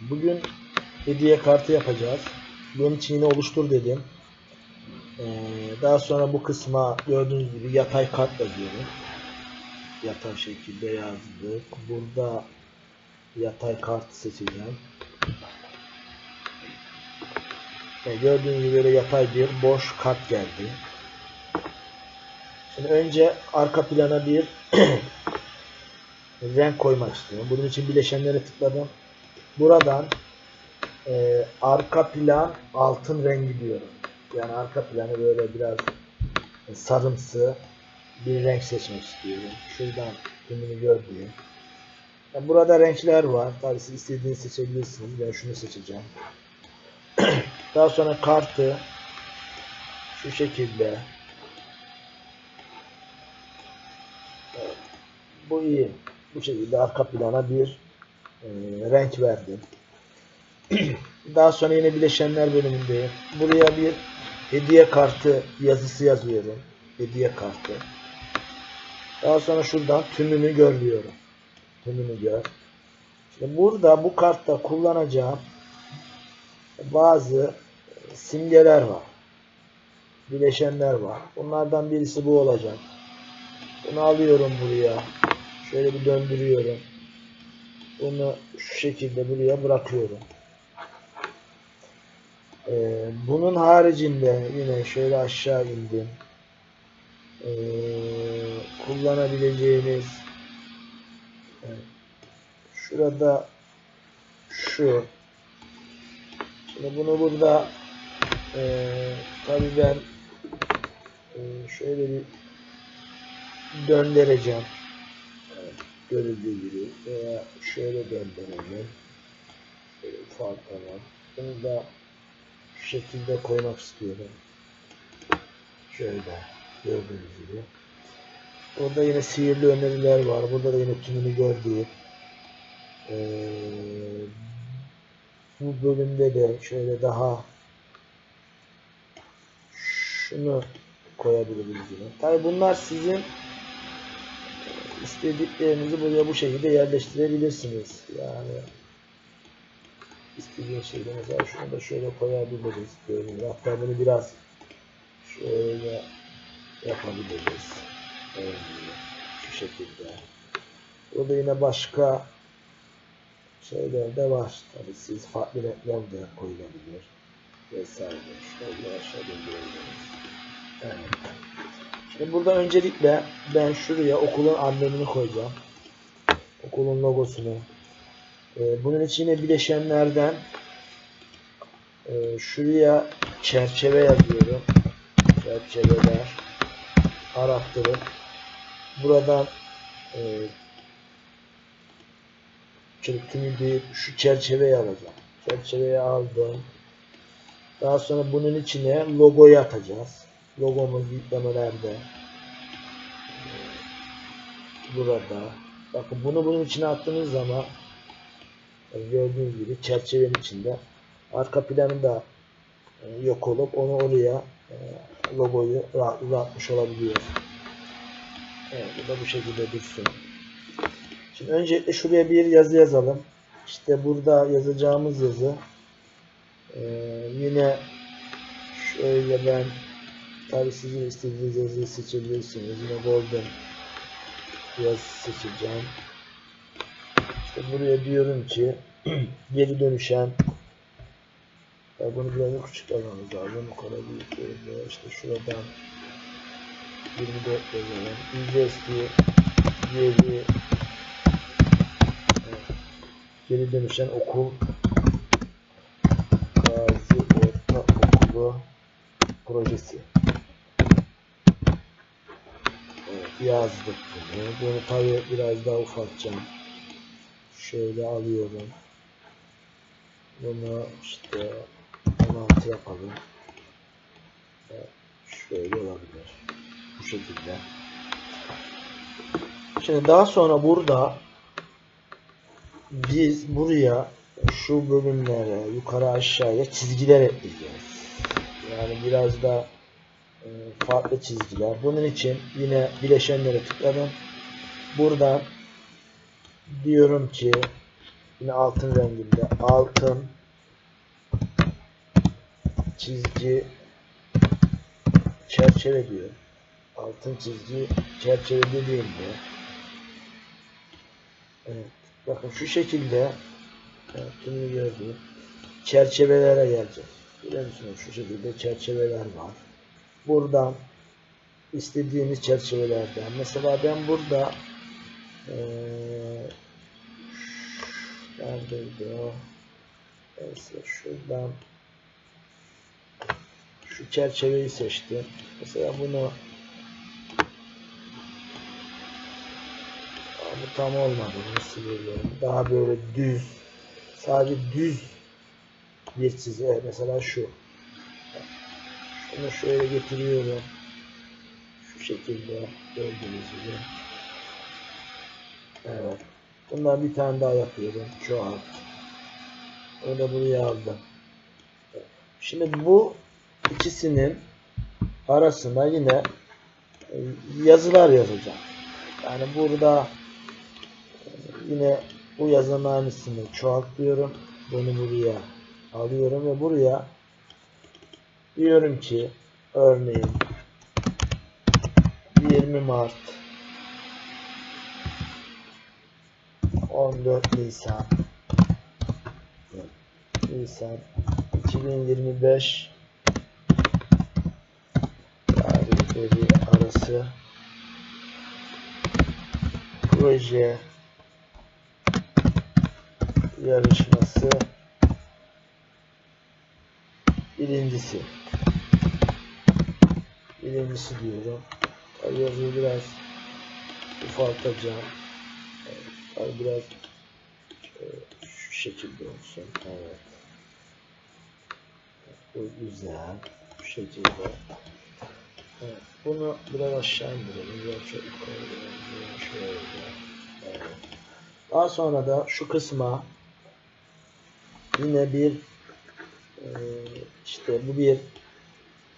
Bugün hediye kartı yapacağız. Bunun için oluştur dedim. Ee, daha sonra bu kısma gördüğünüz gibi yatay kart yazıyorum. Yatay şekilde yazdık. Burada yatay kart seçeceğim. Ve gördüğünüz gibi yatay bir boş kart geldi. Şimdi önce arka plana bir renk koymak istiyorum. Bunun için bileşenlere tıkladım. Buradan e, arka plan altın rengi diyorum. Yani arka planı böyle biraz sarımsı bir renk seçmek istiyorum. Şuradan tümünü gör diye. Yani burada renkler var. Tabii siz istediğinizi seçebilirsiniz. Ben şunu seçeceğim. Daha sonra kartı şu şekilde bu iyi. Bu şekilde arka plana bir e, renk verdim. Daha sonra yine bileşenler bölümündeyim. Buraya bir hediye kartı yazısı yazıyorum. Hediye kartı. Daha sonra şuradan tümünü gör diyorum. Tümünü gör. Şimdi burada bu kartta kullanacağım bazı simgeler var. Bileşenler var. Bunlardan birisi bu olacak. Bunu alıyorum buraya. Şöyle bir döndürüyorum. Bunu şu şekilde buraya bırakıyorum. Ee, bunun haricinde yine şöyle aşağı indim. Ee, kullanabileceğiniz evet, şurada şu Şimdi bunu burada eee tabii ben eee, şöyle bir döndüreceğim. Görüldüğü gibi veya şöyle döndüreceğim. Böyle ufak. Bunu da şu şekilde koymak istiyorum. Şöyle gördüğünüz gibi. Burada yine sihirli öneriler var. Burada da yine tümünü gördüğü eee bu bölümde de şöyle daha şunu koyabiliriz yine. Tabi bunlar sizin istediklerinizi buraya bu şekilde yerleştirebilirsiniz. Yani istediğin şeyde mesela şunu da şöyle koyabiliriz. Böyle. Hatta bunu biraz şöyle yapabiliriz. Böyle. Şu şekilde. Burada yine başka şeyler de var. Tabii siz farklı renkler de koyulabilir. Vesaire. Şöyle aşağı döndürebiliriz. Şimdi burada öncelikle ben şuraya okulun amblemini koyacağım. Okulun logosunu. Ee, bunun için yine bileşenlerden e, şuraya çerçeve yazıyorum. Çerçeveler arattırıp buradan e, çırptığını bir şu çerçeveye alacağım. Çerçeveye aldım. Daha sonra bunun içine logoyu atacağız. Logomuz yüklemelerde. Burada. Bakın bunu bunun içine attığınız zaman gördüğünüz gibi çerçevenin içinde arka planı da e, yok olup onu oraya e, logoyu rahatlıkla atmış olabiliyor. Evet, bu da bu şekilde dursun. Şimdi öncelikle şuraya bir yazı yazalım. İşte burada yazacağımız yazı yine şöyle ben tabi sizin istediğiniz yazıyı seçebilirsiniz. Yine golden yazı seçeceğim. İşte buraya diyorum ki geri dönüşen ya bunu biraz küçük almamız lazım. O kadar büyük değil. İşte şuradan 24 yazalım. USD geri geri dönüşen okul Gazi Ortaokulu projesi. Evet, yazdık bunu. Bunu tabi biraz daha ufaltacağım. Şöyle alıyorum. Bunu işte 16 yapalım. Şöyle olabilir. Bu şekilde. Şimdi daha sonra burada biz buraya şu bölümlere yukarı aşağıya çizgiler ekleyeceğiz. Yani biraz da farklı çizgiler. Bunun için yine bileşenlere tıkladım. Buradan diyorum ki Yine altın renginde. Altın çizgi çerçeve diyor. Altın çizgi çerçeve dediğimde evet, bakın şu şekilde evet, bunu gördüm. Çerçevelere gelecek. Biliyor musunuz? Şu şekilde çerçeveler var. Buradan istediğiniz çerçevelerden. Mesela ben burada eee neredeydi o? Neyse şuradan şu çerçeveyi seçtim. Mesela bunu bu tam olmadı. Bunu siliyorum. Daha böyle düz sadece düz bir çizgi. Mesela şu. Şunu şöyle getiriyorum. Şu şekilde gördüğünüz gibi. Evet. Bundan bir tane daha yapıyorum. Çoğalt. Onu da buraya aldım. Şimdi bu ikisinin arasına yine e, yazılar yazacağım. Yani burada e, yine bu yazının aynısını çoğaltıyorum. Bunu buraya alıyorum ve buraya diyorum ki örneğin 20 Mart 14 Nisan Nisan 2025 tarihleri arası proje yarışması birincisi birincisi diyorum. Tabi yazıyı biraz ufaltacağım. Evet, tabi biraz e, şu şekilde olsun. Evet. Bu güzel bu şekilde. Evet, bunu biraz aşağı indirelim. Biraz çok yukarı indirelim. şöyle. Evet. daha sonra da şu kısma yine bir e, işte bu bir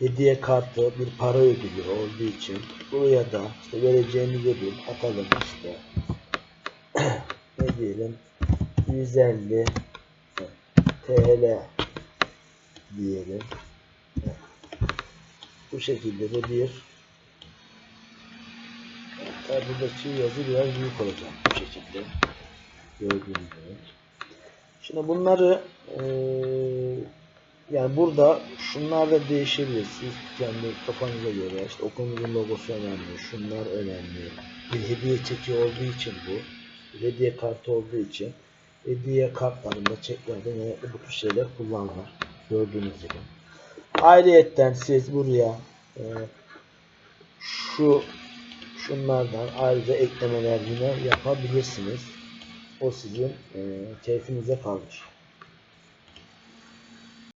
hediye kartı bir para ödülü olduğu için buraya da işte vereceğimiz ödül atalım işte. Ne diyelim? 150 TL diyelim. Bu şekilde de bir Hatta buradaki yazı biraz büyük olacak bu şekilde. Gördüğünüz gibi. Şimdi bunları eee yani burada şunlar da değişebilir. Siz kendi kafanıza göre işte okulunuzun logosu önemli, şunlar önemli. Bir hediye çeki olduğu için bu. Bir hediye kartı olduğu için hediye kartlarında, çeklerde genellikle bu tür şeyler kullanılır. Gördüğünüz gibi. Ayrıyetten siz buraya e, şu şunlardan ayrıca eklemeler yine yapabilirsiniz. O sizin e, keyfinize kalmış.